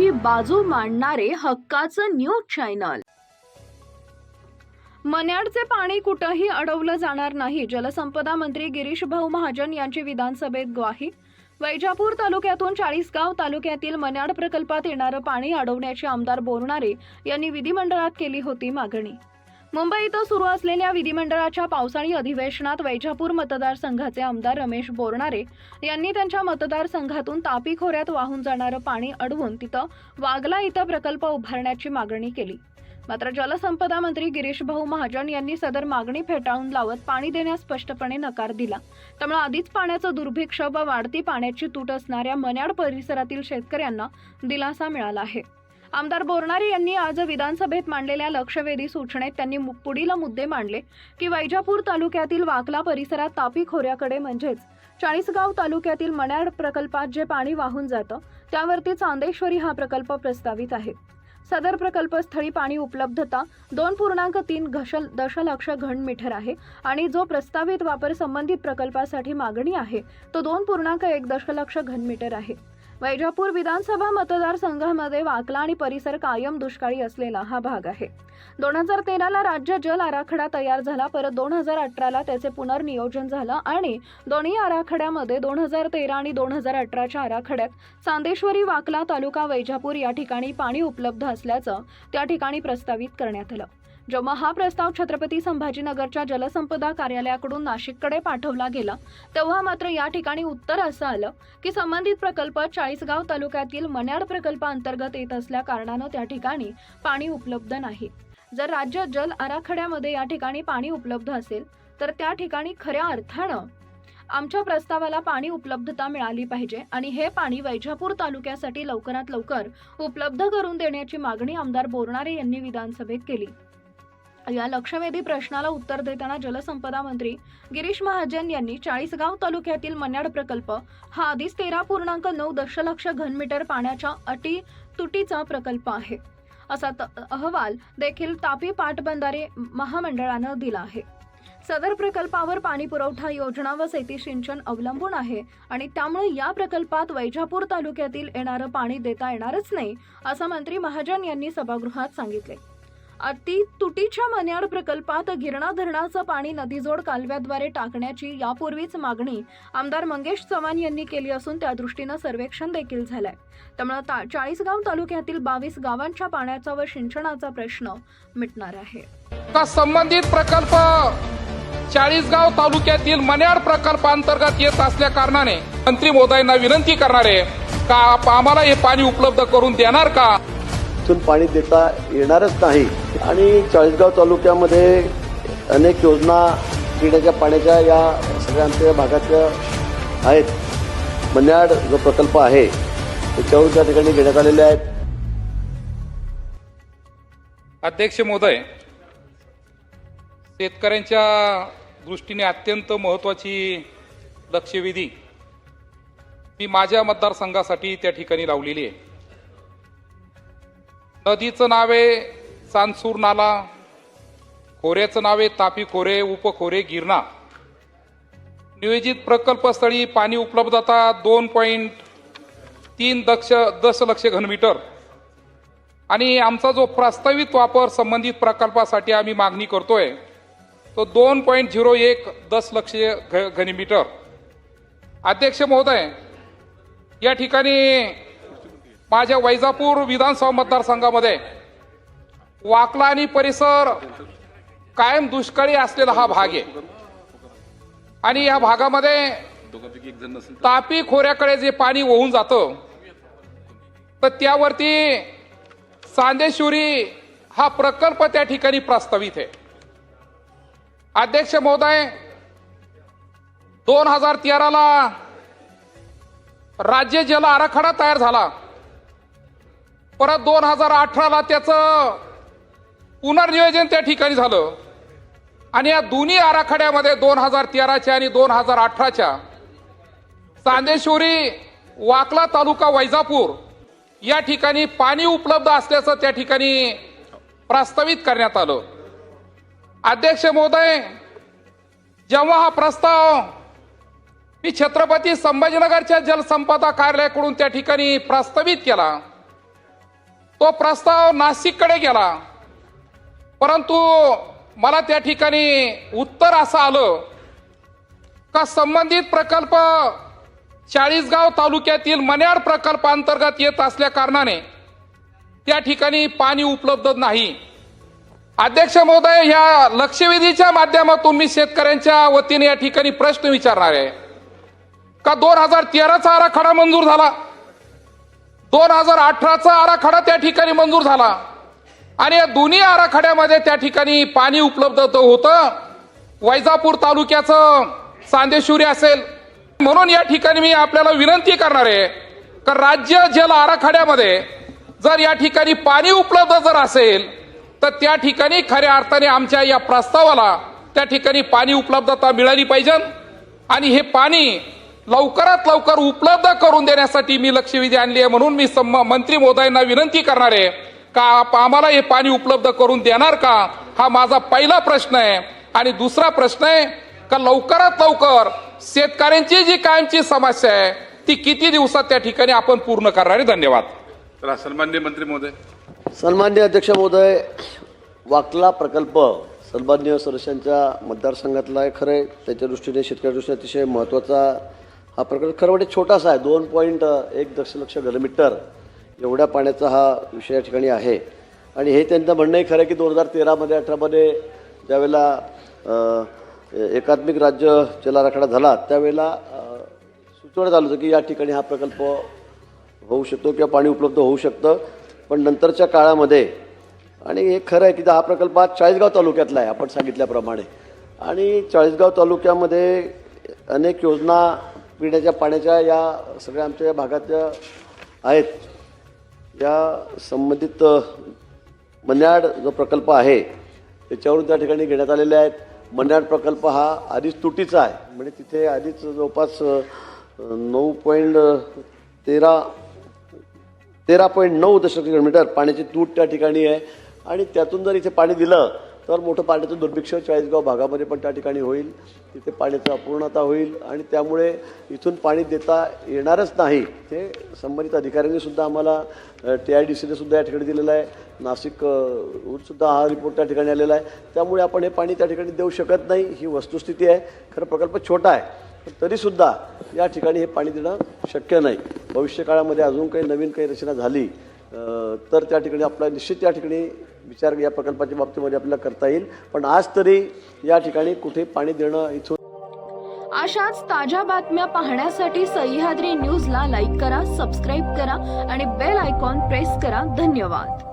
जनतेची बाजू मांडणारे हक्काचं न्यूज चॅनल. मन्याडचे पाणी कुठंही अडवलं जाणार नाही जलसंपदा मंत्री गिरीश भाऊ महाजन यांची विधानसभेत ग्वाही. वैजापूर तालुक्यातून चाळीसगाव तालुक्यातील मन्याड प्रकल्पात येणारं पाणी अडवण्याची आमदार बोरणारे यांनी विधिमंडळात केली होती मागणी. मुंबई इथं सुरू असलेल्या विधिमंडळाच्या पावसाळी अधिवेशनात वैजापूर मतदारसंघाचे आमदार रमेश बोरणारे यांनी त्यांच्या मतदारसंघातून तापी खोऱ्यात वाहून जाणारं पाणी अडवून तिथं वागला इथं प्रकल्प उभारण्याची मागणी केली. मात्र जलसंपदा मंत्री गिरीश भाऊ महाजन यांनी सदर मागणी फेटाळून लावत पाणी देण्यास स्पष्टपणे नकार दिला. त्यामुळे आधीच पाण्याचं दुर्भिक्ष व वाढती पाण्याची तूट असणाऱ्या मन्याड परिसरातील शेतकऱ्यांना दिलासा मिळाला आहे. आमदार बोरणारे यांनी आज विधानसभेत मांडलेल्या लक्षवेधी सूचनेत त्यांनी पुढील मुद्दे मांडले की वैजापूर तालुक्यातील वाकला परिसरात तापी खोऱ्याकडे म्हणजेच चाळीसगाव तालुक्यातील मण्याड प्रकल्पात जे पाणी वाहून जातं त्यावरती चांदेश्वरी हा प्रकल्प प्रस्तावित आहे. सदर प्रकल्पस्थळी पाणी उपलब्धता दोन पूर्णांक तीन घशल दशलक्ष घन मीटर आहे आणि जो प्रस्तावित वापर संबंधित प्रकल्पासाठी मागणी आहे तो दोन पूर्णांक एक दशलक्ष घन मीटर आहे. वैजापूर विधानसभा मतदारसंघामध्ये वाकला आणि परिसर कायम दुष्काळी असलेला हा भाग आहे. दोन हजार तेराला राज्य जल आराखडा तयार झाला परत दोन हजार अठराला त्याचे पुनर्नियोजन झालं आणि दोन्ही आराखड्यामध्ये दोन हजार तेरा आणि दोन हजार अठराच्या आराखड्यात चांदेश्वरी वाकला तालुका वैजापूर या ठिकाणी पाणी उपलब्ध असल्याचं त्या ठिकाणी प्रस्तावित करण्यात आलं. जेव्हा हा प्रस्ताव छत्रपती संभाजीनगरच्या जलसंपदा कार्यालयाकडून नाशिककडे पाठवला गेला तेव्हा मात्र या ठिकाणी उत्तर असं आलं की संबंधित प्रकल्प चाळीसगाव तालुक्यातील मन्याड प्रकल्पाअंतर्गत येत असल्या कारणानं त्या ठिकाणी पाणी उपलब्ध नाही. जर राज्य जल आराखड्यामध्ये या ठिकाणी पाणी उपलब्ध असेल तर त्या ठिकाणी खऱ्या अर्थानं आमच्या प्रस्तावाला पाणी उपलब्धता मिळाली पाहिजे आणि हे पाणी वैजापूर तालुक्यासाठी लवकरात लवकर उपलब्ध करून देण्याची मागणी आमदार बोरणारे यांनी विधानसभेत केली. या लक्षवेधी प्रश्नाला उत्तर देताना जलसंपदा मंत्री गिरीश महाजन यांनी चाळीसगाव तालुक्यातील मन्याड प्रकल्प हा आधीच तेरा पूर्णांक नऊ दशलक्ष घनमीटर पाण्याच्या अटी तुटीचा प्रकल्प आहे. असा त- अहवाल देखील तापी पाटबंधारे महामंडळानं दिला आहे. सदर प्रकल्पावर पाणी पुरवठा योजना व शेती सिंचन अवलंबून आहे आणि त्यामुळे या प्रकल्पात वैजापूर तालुक्यातील येणारं पाणी देता येणारच नाही असं मंत्री महाजन यांनी सभागृहात सांगितले. अति तुटीच्या मन्याड प्रकल्पात गिरणा धरणाचं पाणी नदीजोड कालव्याद्वारे टाकण्याची यापूर्वीच मागणी आमदार मंगेश चव्हाण यांनी केली असून त्या दृष्टीनं सर्वेक्षण देखील झालंय. त्यामुळे ता चाळीसगाव तालुक्यातील बावीस गावांच्या पाण्याचा व सिंचनाचा प्रश्न मिटणार आहे. संबंधित प्रकल्प चाळीसगाव तालुक्यातील मन्याड प्रकल्पांतर्गत येत असल्या कारणाने मंत्री मोदयांना विनंती करणार आहे का आम्हाला हे पाणी उपलब्ध करून देणार का? इथून पाणी देता येणारच नाही. आणि चाळीसगाव तालुक्यामध्ये अनेक योजना पिण्याच्या पाण्याच्या या सगळ्या आमच्या भागातल्या आहेत. मन्याड जो प्रकल्प आहे त्याच्यावर त्या ठिकाणी घेण्यात आलेले आहेत. अध्यक्ष महोदय शेतकऱ्यांच्या दृष्टीने अत्यंत महत्वाची लक्षवेधी मी माझ्या मतदारसंघासाठी त्या ठिकाणी लावलेली आहे. नदीचं नाव आहे चांदसूर नाला खोऱ्याचं नाव आहे तापी खोरे उपखोरे गिरणा. नियोजित प्रकल्पस्थळी पाणी उपलब्धता दोन पॉईंट तीन दक्ष दशलक्ष घनमीटर. आणि आमचा जो प्रस्तावित वापर संबंधित प्रकल्पासाठी आम्ही मागणी करतोय तो दोन पॉईंट झिरो एक दशलक्ष घ घनमीटर. अध्यक्ष महोदय या ठिकाणी माझ्या वैजापूर विधानसभा मतदारसंघामध्ये वाकला आणि परिसर कायम दुष्काळी असलेला हा भाग आहे. आणि या भागामध्ये तापी खोऱ्याकडे जे पाणी वाहून जातं तर त्यावरती सांदेश्वरी हा प्रकल्प त्या ठिकाणी प्रस्तावित आहे. अध्यक्ष महोदय दोन हजार तेराला राज्य जल आराखडा तयार झाला. परत दोन हजार अठराला त्याचं पुनर्नियोजन त्या ठिकाणी झालं. आणि या दोन्ही आराखड्यामध्ये दोन हजार तेराच्या आणि दोन हजार अठराच्या चांदेश्वरी वाकला तालुका वैजापूर या ठिकाणी पाणी उपलब्ध असल्याचं त्या ठिकाणी प्रस्तावित करण्यात आलं. अध्यक्ष महोदय जेव्हा हा प्रस्ताव मी छत्रपती संभाजीनगरच्या जलसंपदा कार्यालयाकडून त्या ठिकाणी प्रस्तावित केला तो प्रस्ताव नाशिककडे गेला. परंतु मला त्या ठिकाणी उत्तर असं आलं का संबंधित प्रकल्प चाळीसगाव तालुक्यातील मन्याड प्रकल्पांतर्गत येत असल्या कारणाने त्या ठिकाणी पाणी उपलब्ध नाही. अध्यक्ष महोदय ह्या लक्षवेधीच्या माध्यमातून मी शेतकऱ्यांच्या वतीने या ठिकाणी प्रश्न विचारणार आहे. का दोन हजार तेराचा आराखडा मंजूर झाला? दोन हजार अठराचा आराखडा त्या ठिकाणी मंजूर झाला. आणि या दोन्ही आराखड्यामध्ये त्या ठिकाणी पाणी उपलब्ध तर होतं. वैजापूर तालुक्याचं सांदेश्वरी असेल. म्हणून या ठिकाणी मी आपल्याला विनंती करणार आहे का राज्य जल आराखड्यामध्ये जर या ठिकाणी पाणी उपलब्ध जर असेल तर त्या ठिकाणी खऱ्या अर्थाने आमच्या या प्रस्तावाला त्या ठिकाणी पाणी उपलब्धता मिळाली पाहिजे. आणि हे पाणी लवकरात लवकर उपलब्ध करून देण्यासाठी मी लक्षवेधी आणली आहे म्हणून मी मंत्री महोदयांना विनंती करणार आहे. का आप- आम्हाला हे पाणी उपलब्ध करून देणार का? हा माझा पहिला प्रश्न आहे. आणि दुसरा प्रश्न आहे का लवकरात लवकर शेतकऱ्यांची जी कायमची समस्या आहे ती किती दिवसात त्या ठिकाणी आपण पूर्ण करणार आहे? धन्यवाद. चला सन्मान्य मंत्री महोदय. सन्मान्य अध्यक्ष महोदय वाकला प्रकल्प सन्मान्य सदस्यांच्या मतदारसंघातला आहे खरं आहे. त्याच्या दृष्टीने शेतकऱ्या दृष्टीने अतिशय महत्त्वाचा हा प्रकल्प खरं म्हणजे छोटासा आहे. दोन पॉईंट एक दशलक्ष घनमीटर एवढ्या पाण्याचा हा विषय या ठिकाणी आहे. आणि हे त्यांचं म्हणणंही खरं आहे की दोन हजार तेरामध्ये अठरामध्ये ज्यावेळेला एकात्मिक राज्य जल राखडा झाला त्यावेळेला सुचवण्यात आलं होतं की या ठिकाणी हा प्रकल्प होऊ शकतो किंवा पाणी उपलब्ध होऊ शकतं. पण नंतरच्या काळामध्ये आणि हे खरं आहे की हा प्रकल्प हा चाळीसगाव तालुक्यातला आहे आपण सांगितल्याप्रमाणे. आणि चाळीसगाव तालुक्यामध्ये अनेक योजना पिण्याच्या पाण्याच्या या सगळ्या आमच्या या भागातल्या आहेत या संबंधित मन्याड जो प्रकल्प आहे त्याच्यावरून त्या ठिकाणी घेण्यात आलेले आहेत. मन्याड प्रकल्प हा आधीच तुटीचा आहे. म्हणजे तिथे आधीच जवळपास नऊ पॉईंट तेरा तेरा पॉईंट नऊ दशलक्ष किलोमीटर पाण्याची तूट त्या ठिकाणी आहे. आणि त्यातून जर इथे पाणी दिलं तर मोठं पाण्याचं दुर्भिक्ष चाळीसगाव भागामध्ये पण त्या ठिकाणी होईल. तिथे पाण्याचा अपूर्णता होईल आणि त्यामुळे इथून पाणी देता येणारच नाही ते संबंधित अधिकाऱ्यांनी सुद्धा आम्हाला टी आय डी सीने सुद्धा या ठिकाणी दिलेलं आहे. नाशिक सुद्धा हा रिपोर्ट त्या ठिकाणी आलेला आहे. त्यामुळे आपण हे पाणी त्या ठिकाणी देऊ शकत नाही ही वस्तुस्थिती आहे. खरं प्रकल्प छोटा आहे पण तरीसुद्धा या ठिकाणी हे पाणी देणं शक्य नाही. भविष्य काळामध्ये अजून काही नवीन काही रचना झाली तर त्या ठिकाणी आपला निश्चित त्या ठिकाणी विचार या प्रकल्पाच्या बाबतीमध्ये आपल्याला करता येईल. पण आज तरी या ठिकाणी कुठे पाणी देणं इथून अशाच ताज्या बातम्या पाहण्यासाठी सह्याद्री न्यूजला लाईक करा सबस्क्राईब करा आणि बेल आयकॉन प्रेस करा. धन्यवाद.